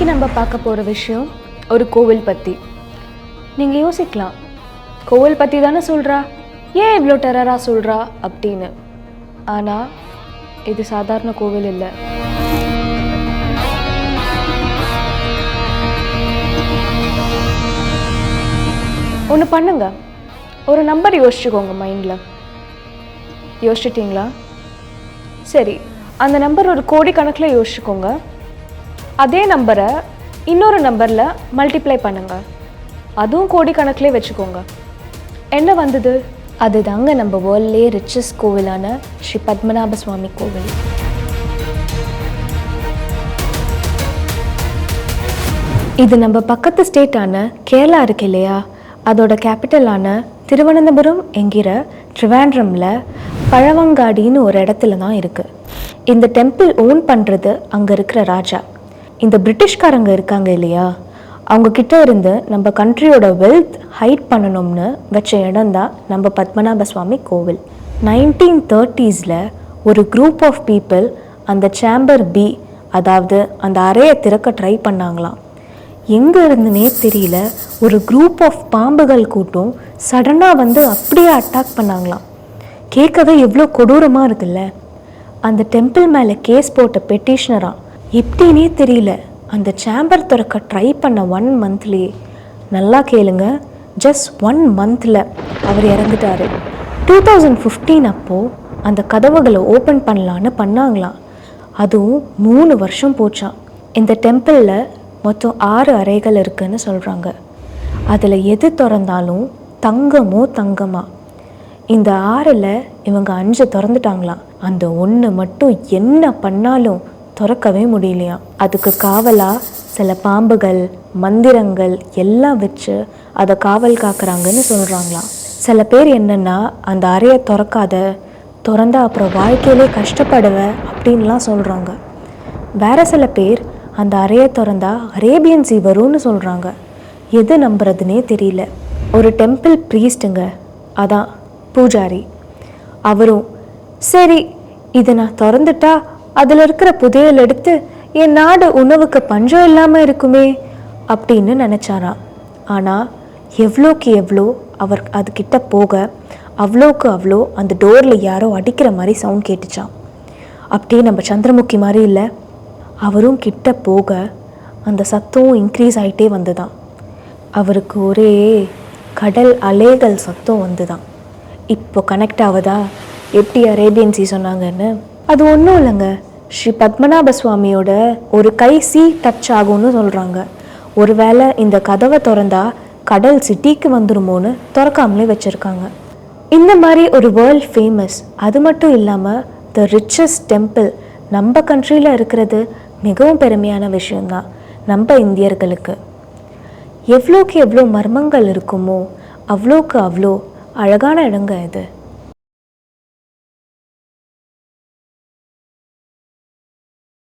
இன்றைக்கி நம்ம பார்க்க போகிற விஷயம் ஒரு கோவில் பற்றி நீங்கள் யோசிக்கலாம். கோவில் பற்றி தானே சொல்கிறா ஏன் இவ்வளோ டெரராக சொல்கிறா அப்படின்னு. ஆனால் இது சாதாரண கோவில் இல்லை. ஒன்று பண்ணுங்க. ஒரு நம்பர் யோசிச்சுக்கோங்க மைண்டில் யோசிச்சிட்டிங்களா? சரி அந்த நம்பர் ஒரு கோடி கணக்கில் யோசிச்சுக்கோங்க. அதே நம்பரை இன்னொரு நம்பரில் மல்டிப்ளை பண்ணுங்க. அதுவும் கோடிக்கணக்கில் வச்சுக்கோங்க. என்ன வந்தது? அதுதாங்க நம்ம வேர்ல்ட்லேயே ரிச்சஸ்ட் கோவிலான ஸ்ரீ பத்மநாப சுவாமி கோவில். இது நம்ம பக்கத்து ஸ்டேட்டான கேரளா இருக்கு இல்லையா? அதோட கேபிட்டலான திருவனந்தபுரம் என்கிற ட்ரிவாண்ட்ரமில் பழவங்காடின்னு ஒரு இடத்துல தான் இருக்குது இந்த டெம்பிள் ஓன் பண்ணுறது அங்கே இருக்கிற ராஜா. இந்த பிரிட்டிஷ்காரங்க இருக்காங்க இல்லையா? அவங்க கிட்ட இருந்து நம்ம கண்ட்ரியோட வெல்த் ஹைட் பண்ணணும்னு வச்ச இடம் தான் நம்ம பத்மநாப சுவாமி கோவில். நைன்டீன் தேர்ட்டீஸில் ஒரு குரூப் ஆஃப் பீப்புள் அந்த சேம்பர் பி அதாவது அந்த அறையை திறக்க ட்ரை பண்ணாங்களாம். எங்கே இருந்துனே தெரியல ஒரு குரூப் ஆஃப் பாம்புகள் கூட்டம் சடனாக வந்து அப்படியே அட்டாக் பண்ணாங்களாம். கேட்கவே எவ்வளோ கொடூரமாக இருக்குல்ல? அந்த டெம்பிள் மேலே கேஸ் போட்ட பெட்டிஷனராக எப்படின்னே தெரியல. அந்த சேம்பர் திறக்க ட்ரை பண்ண ஒன் மந்த்லேயே நல்லா கேளுங்க ஜஸ்ட் ஒன் மந்தில் அவர் இறந்துட்டாரு. டூ தௌசண்ட் ஃபிஃப்டீன் அப்போது அந்த கதவுகளை ஓப்பன் பண்ணலான்னு பண்ணாங்களாம். அதுவும் மூணு வருஷம் போச்சாம். இந்த டெம்பிளில் மொத்தம் ஆறு அறைகள் இருக்குன்னு சொல்கிறாங்க அதில் எது திறந்தாலும் தங்கமோ தங்கமா. இந்த ஆறில் இவங்க அஞ்சு திறந்துட்டாங்களாம். அந்த ஒன்று மட்டும் என்ன பண்ணாலும் திறக்கவே முடியலையா? அதுக்கு காவலா? சில பாம்புகள் மந்திரங்கள் எல்லாம் வச்சு அதை காவல் காக்குறாங்கன்னு சொல்கிறாங்களாம் சில பேர் என்னென்னா அந்த அறையை திறக்காத திறந்த அப்புறம் வாழ்க்கையிலே கஷ்டப்படுவ அப்படின்லாம் சொல்கிறாங்க வேற சில பேர் அந்த அறையை திறந்தா அரேபியன் சீ வரும்னு சொல்கிறாங்க எது நம்புறதுனே தெரியல. ஒரு டெம்பிள் ப்ரீஸ்ட்டுங்க அதான் பூஜாரி. அவரும் சரி இதை நான் திறந்துட்டா அதில் இருக்கிற புதையல் எடுத்து என் நாடு உணவுக்கு பஞ்சம் இல்லாமல் இருக்குமே அப்படின்னு நினச்சாராம். ஆனால் எவ்வளோக்கு எவ்வளோ அவர் அதுக்கிட்ட போக அவ்வளோக்கு அவ்வளோ அந்த டோரில் யாரோ அடிக்கிற மாதிரி சவுண்ட் கேட்டுச்சான் அப்படியே நம்ம சந்திரமுகி மாதிரி இல்லை அவரும் கிட்ட போக அந்த சத்தம் இன்க்ரீஸ் ஆகிட்டே வந்துதான் அவருக்கு ஒரே கடல் அலைகள் சத்தம் வந்துதான் இப்போ கனெக்ட் ஆகுதா எப்படி அரேபியன் சீ சொன்னாங்கன்னு அது ஒன்றும் இல்லைங்க. ஸ்ரீ பத்மநாப சுவாமியோட ஒரு கை சீ டச் ஆகும்னு சொல்கிறாங்க ஒருவேளை இந்த கதவை திறந்தா கடல் சிட்டிக்கு வந்துருமோன்னு திறக்காமலே வச்சுருக்காங்க. இந்த மாதிரி ஒரு வேர்ல்ட் ஃபேமஸ் அது மட்டும் இல்லாமல் த ரிச்சஸ்ட் டெம்பிள் நம்ம கண்ட்ரியில் இருக்கிறது மிகவும் பெருமையான விஷயம்தான். நம்ம இந்தியர்களுக்கு. எவ்வளோக்கு எவ்வளோ மர்மங்கள் இருக்குமோ அவ்வளோக்கு அவ்வளோ அழகான இடங்க இது.